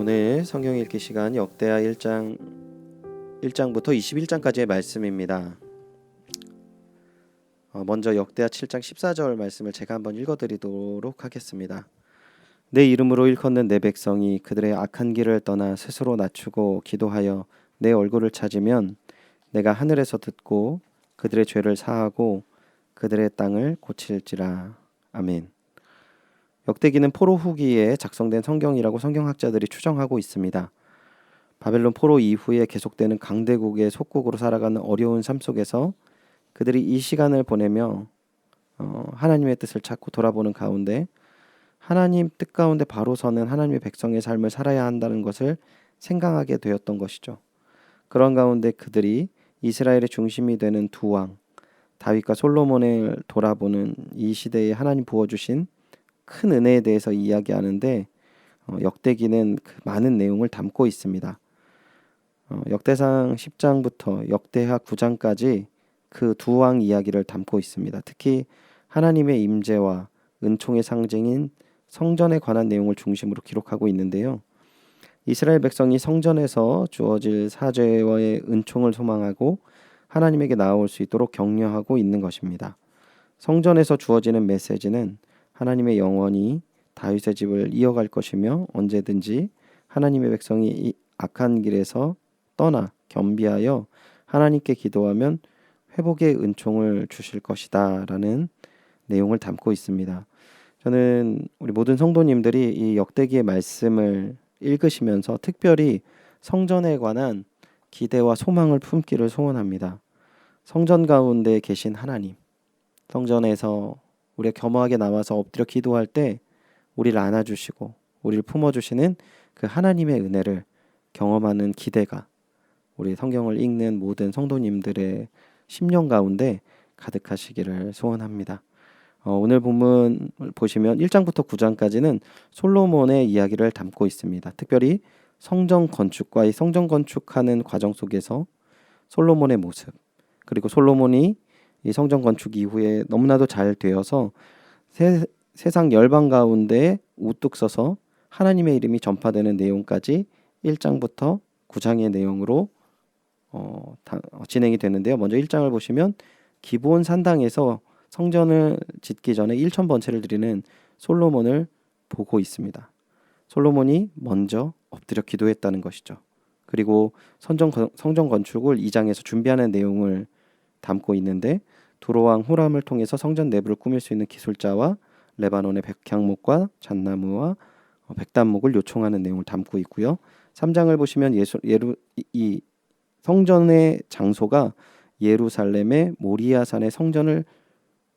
오늘 성경 읽기 시간 역대하 1장 1장부터 21장까지의 말씀입니다. 어, 먼저 역대하 7장 14절 말씀을 제가 한번 읽어드리도록 하겠습니다. 내 이름으로 일컫는 내 백성이 그들의 악한 길을 떠나 스스로 낮추고 기도하여 내 얼굴을 찾으면 내가 하늘에서 듣고 그들의 죄를 사하고 그들의 땅을 고칠지라. 아멘. 역대기는 포로 후기에 작성된 성경이라고 성경학자들이 추정하고 있습니다. 바벨론 포로 이후에 계속되는 강대국의 속국으로 살아가는 어려운 삶 속에서 그들이 이 시간을 보내며 어, 하나님의 뜻을 찾고 돌아보는 가운데 하나님 뜻 가운데 바로 서는 하나님의 백성의 삶을 살아야 한다는 것을 생각하게 되었던 것이죠. 그런 가운데 그들이 이스라엘의 중심이 되는 두 왕, 다윗과 솔로몬을 돌아보는 이 시대에 하나님 부어주신 큰 은혜에 대해서 이야기하는데 어, 역대기는 그 많은 내용을 담고 있습니다. 어, 역대상 10장부터 역대하 9장까지 그 두 왕 이야기를 담고 있습니다. 특히 하나님의 임재와 은총의 상징인 성전에 관한 내용을 중심으로 기록하고 있는데요. 이스라엘 백성이 성전에서 주어질 사죄와의 은총을 소망하고 하나님에게 나아올 수 있도록 격려하고 있는 것입니다. 성전에서 주어지는 메시지는 하나님의 영원히 다윗의 집을 이어갈 것이며 언제든지 하나님의 백성이 이 악한 길에서 떠나 겸비하여 하나님께 기도하면 회복의 은총을 주실 것이다 라는 내용을 담고 있습니다. 저는 우리 모든 성도님들이 이 역대기의 말씀을 읽으시면서 특별히 성전에 관한 기대와 소망을 품기를 소원합니다. 성전 가운데 계신 하나님, 성전에서 우리가 겸허하게 나와서 엎드려 기도할 때 우리를 안아주시고 우리를 품어주시는 그 하나님의 은혜를 경험하는 기대가 우리 성경을 읽는 모든 성도님들의 심령 가운데 가득하시기를 소원합니다. 어, 오늘 본문 보시면 1장부터 9장까지는 솔로몬의 이야기를 담고 있습니다. 특별히 성전 건축과 이 성전 건축하는 과정 속에서 솔로몬의 모습 그리고 솔로몬이 이 성전 건축 이후에 너무나도 잘 되어서 세, 세상 열방 가운데 우뚝 서서 하나님의 이름이 전파되는 내용까지 1장부터 9장의 내용으로 어, 다, 어, 진행이 되는데요. 먼저 1장을 보시면 기본 산당에서 성전을 짓기 전에 1천 번째를 드리는 솔로몬을 보고 있습니다. 솔로몬이 먼저 엎드려 기도했다는 것이죠. 그리고 성전, 성전 건축을 2장에서 준비하는 내용을 담고 있는데 두로왕 후람을 통해서 성전 내부를 꾸밀 수 있는 기술자와 레바논의 백향목과 잣나무와 어, 백단목을 요청하는 내용을 담고 있고요. 3장을 보시면 예수, 예루, 이 성전의 장소가 예루살렘의 모리아산의 성전을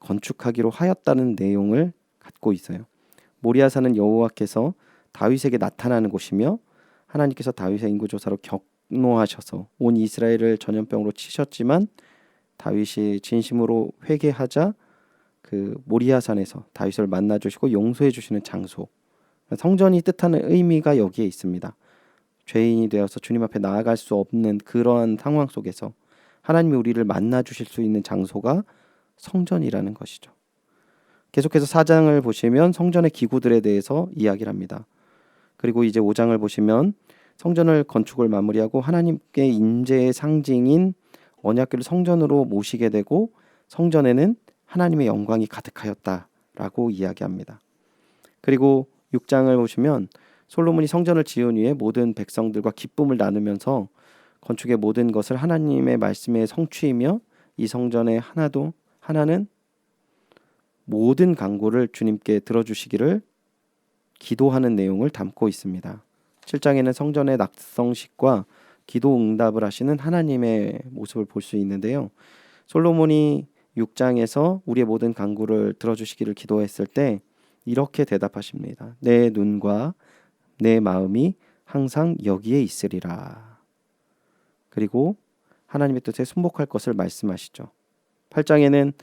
건축하기로 하였다는 내용을 갖고 있어요. 모리아산은 여호와께서 다윗에게 나타나는 곳이며 하나님께서 다윗의 인구 조사로 격노하셔서 온 이스라엘을 전염병으로 치셨지만 다윗이 진심으로 회개하자 그 모리아 산에서 다윗을 만나 주시고 용서해 주시는 장소. 성전이 뜻하는 의미가 여기에 있습니다. 죄인이 되어서 주님 앞에 나아갈 수 없는 그러한 상황 속에서 하나님이 우리를 만나 주실 수 있는 장소가 성전이라는 것이죠. 계속해서 사장을 보시면 성전의 기구들에 대해서 이야기를 합니다. 그리고 이제 5장을 보시면 성전을 건축을 마무리하고 하나님께 인재의 상징인 언약궤를 성전으로 모시게 되고 성전에는 하나님의 영광이 가득하였다라고 이야기합니다. 그리고 6장을 보시면 솔로몬이 성전을 지은 후에 모든 백성들과 기쁨을 나누면서 건축의 모든 것을 하나님의 말씀에 성취이며 이 성전의 하나도 하나는 모든 강구를 주님께 들어주시기를 기도하는 내용을 담고 있습니다. 7장에는 성전의 낙성식과 기도 응답을 하시는 하나님의 모습을 볼 수 있는데요. 솔로몬이 6장에서 우리의 모든 간구를 들어주시기를 기도했을 때 이렇게 대답하십니다. 내 눈과 내 마음이 항상 여기에 있으리라. 그리고 하나님의 뜻에 순복할 것을 말씀하시죠. 8장에는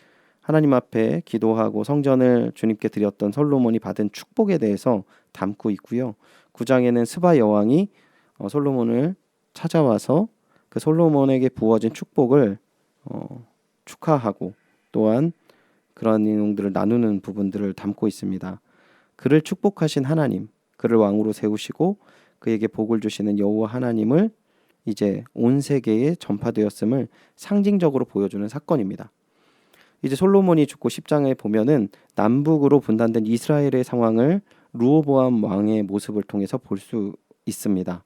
하나님 앞에 기도하고 성전을 주님께 드렸던 솔로몬이 받은 축복에 대해서 담고 있고요. 9장에는 스바 여왕이 어, 솔로몬을 찾아와서 그 솔로몬에게 부어진 축복을 어, 축하하고 또한 그러한 내용들을 나누는 부분들을 담고 있습니다. 그를 축복하신 하나님, 그를 왕으로 세우시고 그에게 복을 주시는 여호와 하나님을 이제 온 세계에 전파되었음을 상징적으로 보여주는 사건입니다. 이제 솔로몬이 죽고 10장에 보면은 남북으로 분단된 이스라엘의 상황을 루오보암 왕의 모습을 통해서 볼 수 있습니다.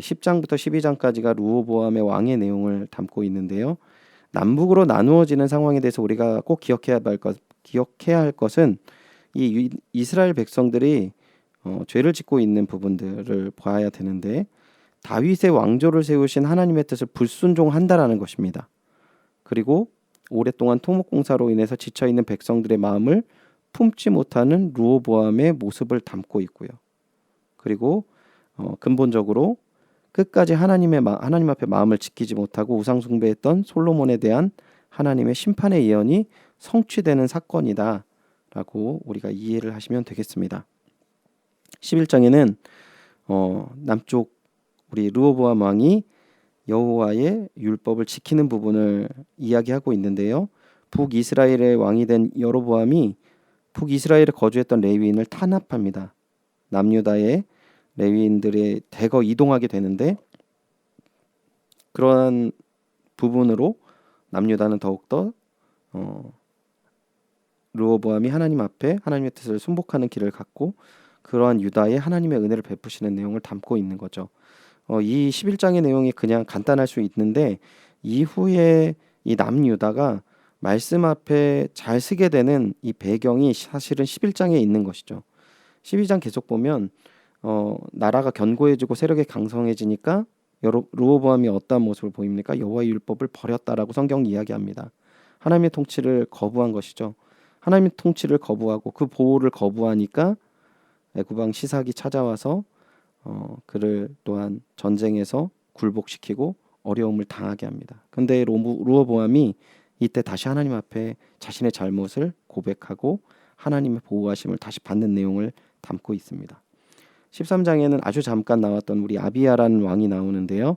10장부터 12장까지가 루오보암의 왕의 내용을 담고 있는데요. 남북으로 나누어지는 상황에 대해서 우리가 꼭 기억해야 할 것, 기억해야 할 것은 이 유- 이스라엘 백성들이 어, 죄를 짓고 있는 부분들을 봐야 되는데 다윗의 왕조를 세우신 하나님의 뜻을 불순종한다라는 것입니다. 그리고 오랫동안 토목공사로 인해서 지쳐 있는 백성들의 마음을 품지 못하는 루오보암의 모습을 담고 있고요. 그리고 어, 근본적으로 끝까지 하나님의 마, 하나님 앞에 마음을 지키지 못하고 우상 숭배했던 솔로몬에 대한 하나님의 심판의 예언이 성취되는 사건이다라고 우리가 이해를 하시면 되겠습니다. 11장에는 어, 남쪽 우리 르호보암 왕이 여호와의 율법을 지키는 부분을 이야기하고 있는데요. 북이스라엘의 왕이 된 여로보암이 북이스라엘에 거주했던 레위인을 탄압합니다. 남유다의 레위인들이 대거 이동하게 되는데 그러한 부분으로 남유다는 더욱더 어, 르호보암이 하나님 앞에 하나님의 뜻을 순복하는 길을 갖고 그러한 유다에 하나님의 은혜를 베푸시는 내용을 담고 있는 거죠. 어, 이 11장의 내용이 그냥 간단할 수 있는데 이후에 이 남유다가 말씀 앞에 잘 쓰게 되는 이 배경이 사실은 11장에 있는 것이죠. 12장 계속 보면 어, 나라가 견고해지고 세력이 강성해지니까 여로, 르호보암이 어떠한 모습을 보입니까? 여호와의 율법을 버렸다라고 성경이 이야기합니다. 하나님의 통치를 거부한 것이죠. 하나님의 통치를 거부하고 그 보호를 거부하니까 애구방 시삭이 찾아와서 어, 그를 또한 전쟁에서 굴복시키고 어려움을 당하게 합니다. 근데 루어보암이 이때 다시 하나님 앞에 자신의 잘못을 고백하고 하나님의 보호하심을 다시 받는 내용을 담고 있습니다. 13장에는 아주 잠깐 나왔던 우리 아비야라는 왕이 나오는데요.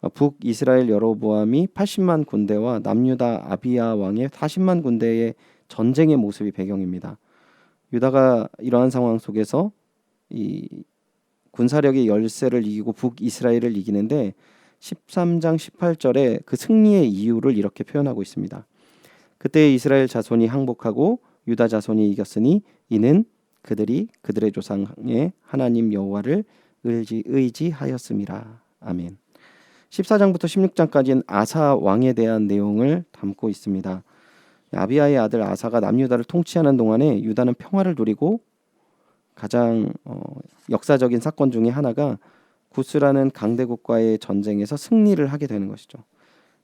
어, 북이스라엘 여로보암이 80만 군대와 남유다 아비야 왕의 40만 군대의 전쟁의 모습이 배경입니다. 유다가 이러한 상황 속에서 이 군사력의 열세를 이기고 북이스라엘을 이기는데 13장 18절에 그 승리의 이유를 이렇게 표현하고 있습니다. 그때 이스라엘 자손이 항복하고 유다 자손이 이겼으니 이는 그들이 그들의 조상의 하나님 여호와를 의지, 의지하였음이라. 아멘. 14장부터 16장까지는 아사 왕에 대한 내용을 담고 있습니다. 아비아의 아들 아사가 남유다를 통치하는 동안에 유다는 평화를 누리고 가장 어, 역사적인 사건 중에 하나가 구스라는 강대국과의 전쟁에서 승리를 하게 되는 것이죠.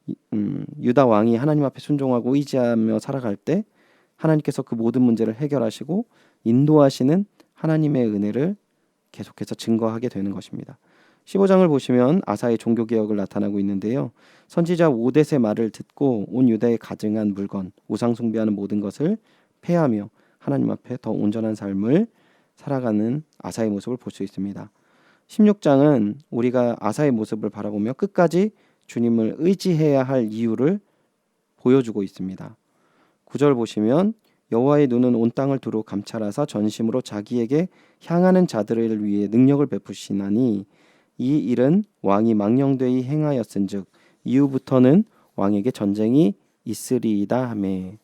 이- 음, 유다 왕이 하나님 앞에 순종하고 의지하며 살아갈 때 하나님께서 그 모든 문제를 해결하시고 인도하시는 하나님의 은혜를 계속해서 증거하게 되는 것입니다. 15장을 보시면 아사의 종교 개혁을 나타나고 있는데요. 선지자 오댓의 말을 듣고 온 유다에 가증한 물건, 우상 숭배하는 모든 것을 폐하며 하나님 앞에 더 온전한 삶을 살아가는 아사의 모습을 볼 수 있습니다. 16장은 우리가 아사의 모습을 바라보며 끝까지 주님을 의지해야 할 이유를 보여주고 있습니다. 9절 보시면 여호와의 눈은 온 땅을 두루 감찰하사 전심으로 자기에게 향하는 자들을 위해 능력을 베푸시나니 이 일은 왕이 망령되이 행하였은즉 이후부터는 왕에게 전쟁이 있으리이다 하매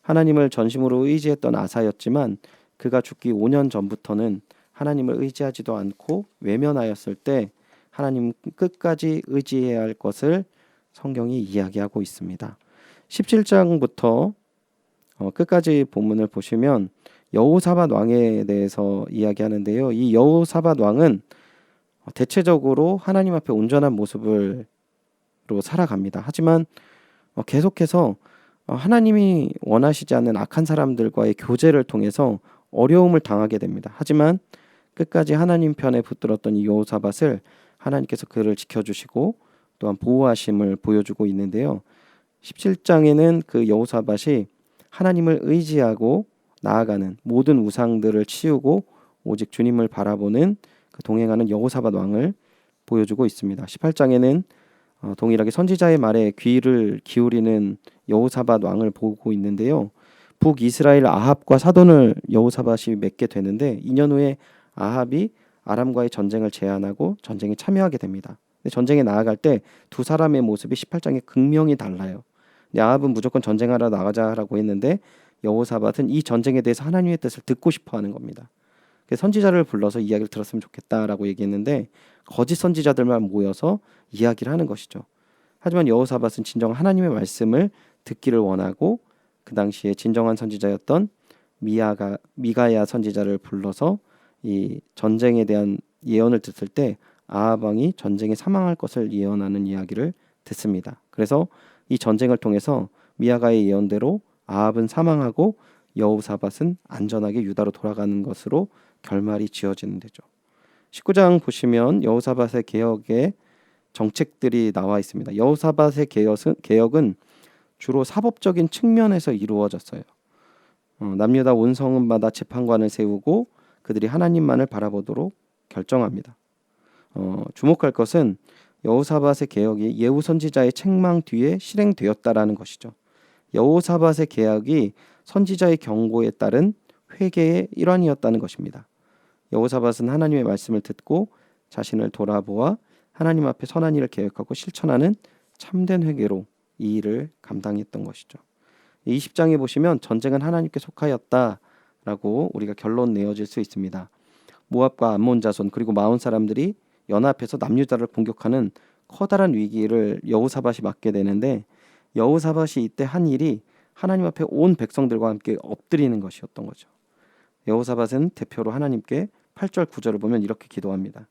하나님을 전심으로 의지했던 아사였지만 그가 죽기 5년 전부터는 하나님을 의지하지도 않고 외면하였을 때 하나님 끝까지 의지해야 할 것을 성경이 이야기하고 있습니다. 17장부터 어, 끝까지 본문을 보시면 여호사밧 왕에 대해서 이야기하는데요. 이 여호사밧 왕은 어, 대체적으로 하나님 앞에 온전한 모습으로 살아갑니다. 하지만 어, 계속해서 어, 하나님이 원하시지 않는 악한 사람들과의 교제를 통해서 어려움을 당하게 됩니다. 하지만 끝까지 하나님 편에 붙들었던 이 여호사밧을 하나님께서 그를 지켜주시고 또한 보호하심을 보여주고 있는데요. 17장에는 그 여호사밧이 하나님을 의지하고 나아가는 모든 우상들을 치우고 오직 주님을 바라보는 그 동행하는 여호사밧 왕을 보여주고 있습니다. 18장에는 어, 동일하게 선지자의 말에 귀를 기울이는 여호사밧 왕을 보고 있는데요. 북이스라엘 아합과 사돈을 여호사밧이 맺게 되는데 2년 후에 아합이 아람과의 전쟁을 제안하고 전쟁에 참여하게 됩니다. 전쟁에 나아갈 때 두 사람의 모습이 18장에 극명히 달라요. 아합은 무조건 전쟁하러 나가자라고 했는데 여호사밧은 이 전쟁에 대해서 하나님의 뜻을 듣고 싶어 하는 겁니다. 선지자를 불러서 이야기를 들었으면 좋겠다라고 얘기했는데 거짓 선지자들만 모여서 이야기를 하는 것이죠. 하지만 여호사밧은 진정 하나님의 말씀을 듣기를 원하고 그 당시에 진정한 선지자였던 미아가 미가야 선지자를 불러서 이 전쟁에 대한 예언을 듣을 때 아합 왕이 전쟁에 사망할 것을 예언하는 이야기를 듣습니다. 그래서 이 전쟁을 통해서 미아가의 예언대로 아합은 사망하고 여호사밧은 안전하게 유다로 돌아가는 것으로 결말이 지어지는 데죠. 19장 보시면 여호사밧의 개혁의 정책들이 나와 있습니다. 여호사밧의 개혁은, 개혁은 주로 사법적인 측면에서 이루어졌어요. 어, 남유다 온 성읍마다 재판관을 세우고 그들이 하나님만을 바라보도록 결정합니다. 어, 주목할 것은 여호사밧의 개혁이 예후 선지자의 책망 뒤에 실행되었다라는 것이죠. 여호사밧의 개혁이 선지자의 경고에 따른 회개의 일환이었다는 것입니다. 여호사밧은 하나님의 말씀을 듣고 자신을 돌아보아 하나님 앞에 선한 일을 계획하고 실천하는 참된 회개로 이 일을 감당했던 것이죠. 20장에 보시면 전쟁은 하나님께 속하였다라고 우리가 결론 내어질 수 있습니다. 모압과 암몬 자손 그리고 마온 사람들이 연합해서 남유다를 공격하는 커다란 위기를 여호사밧이 맞게 되는데 여호사밧이 이때 한 일이 하나님 앞에 온 백성들과 함께 엎드리는 것이었던 거죠. 여호사밧은 대표로 하나님께 8절 9절을 보면 이렇게 기도합니다.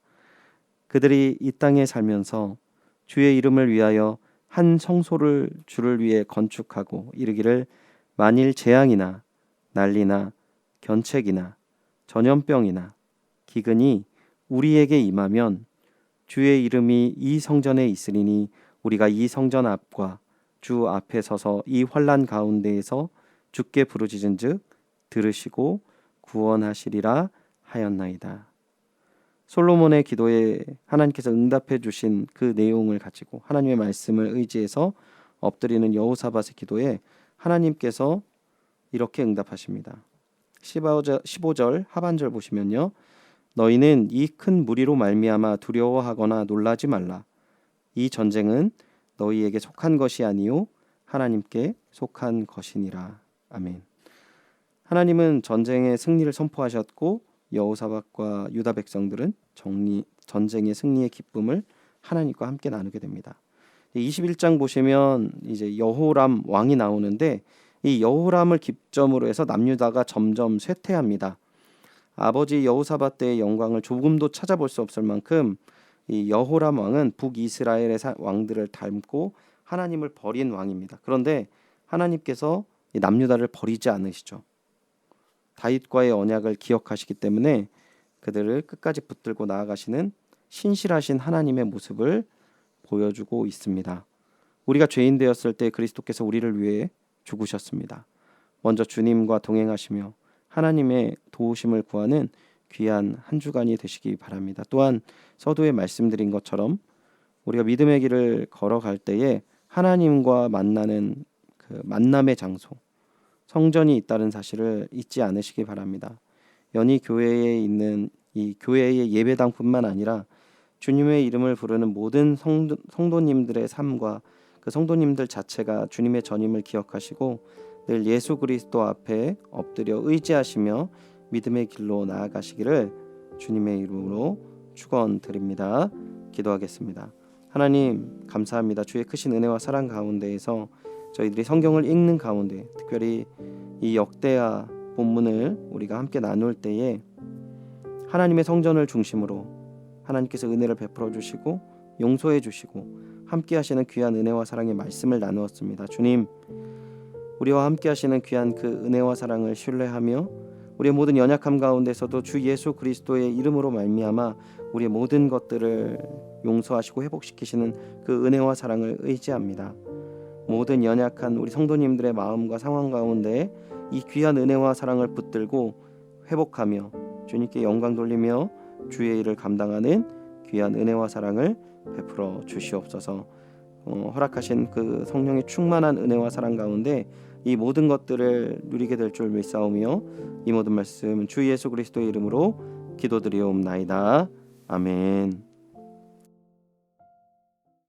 그들이 이 땅에 살면서 주의 이름을 위하여 한 성소를 주를 위해 건축하고 이르기를 만일 재앙이나 난리나 견책이나 전염병이나 기근이 우리에게 임하면 주의 이름이 이 성전에 있으리니 우리가 이 성전 앞과 주 앞에 서서 이 환란 가운데에서 주께 부르짖은즉 들으시고 구원하시리라 하였나이다. 솔로몬의 기도에 하나님께서 응답해 주신 그 내용을 가지고 하나님의 말씀을 의지해서 엎드리는 여호사밧의 기도에 하나님께서 이렇게 응답하십니다. 15절, 15절 하반절 보시면요. 너희는 이 큰 무리로 말미암아 두려워하거나 놀라지 말라. 이 전쟁은 너희에게 속한 것이 아니요 하나님께 속한 것이니라. 아멘. 하나님은 전쟁의 승리를 선포하셨고 여호사밧과 유다 백성들은 정리, 전쟁의 승리의 기쁨을 하나님과 함께 나누게 됩니다. 21장 보시면 이제 여호람 왕이 나오는데 이 여호람을 기점으로 해서 남유다가 점점 쇠퇴합니다. 아버지 여호사밧 때의 영광을 조금도 찾아볼 수 없을 만큼 이 여호람 왕은 북이스라엘의 왕들을 닮고 하나님을 버린 왕입니다. 그런데 하나님께서 남유다를 버리지 않으시죠. 다윗과의 언약을 기억하시기 때문에 그들을 끝까지 붙들고 나아가시는 신실하신 하나님의 모습을 보여주고 있습니다. 우리가 죄인 되었을 때 그리스도께서 우리를 위해 죽으셨습니다. 먼저 주님과 동행하시며 하나님의 도우심을 구하는 귀한 한 주간이 되시기 바랍니다. 또한 서두에 말씀드린 것처럼 우리가 믿음의 길을 걸어갈 때에 하나님과 만나는 그 만남의 장소, 성전이 있다는 사실을 잊지 않으시기 바랍니다. 연희 교회에 있는 이 교회의 예배당뿐만 아니라 주님의 이름을 부르는 모든 성도, 성도님들의 삶과 그 성도님들 자체가 주님의 전임을 기억하시고 늘 예수 그리스도 앞에 엎드려 의지하시며 믿음의 길로 나아가시기를 주님의 이름으로 축원드립니다. 기도하겠습니다. 하나님 감사합니다. 주의 크신 은혜와 사랑 가운데에서 저희들이 성경을 읽는 가운데 특별히 이 역대하 본문을 우리가 함께 나눌 때에 하나님의 성전을 중심으로 하나님께서 은혜를 베풀어 주시고 용서해 주시고 함께 하시는 귀한 은혜와 사랑의 말씀을 나누었습니다. 주님 우리와 함께 하시는 귀한 그 은혜와 사랑을 신뢰하며 우리의 모든 연약함 가운데서도 주 예수 그리스도의 이름으로 말미암아 우리의 모든 것들을 용서하시고 회복시키시는 그 은혜와 사랑을 의지합니다. 모든 연약한 우리 성도님들의 마음과 상황 가운데 이 귀한 은혜와 사랑을 붙들고 회복하며 주님께 영광 돌리며 주의 일을 감당하는 귀한 은혜와 사랑을 베풀어 주시옵소서. 어, 허락하신 그 성령의 충만한 은혜와 사랑 가운데 이 모든 것들을 누리게 될 줄 믿사오며 이 모든 말씀 주 예수 그리스도의 이름으로 기도드리옵나이다. 아멘.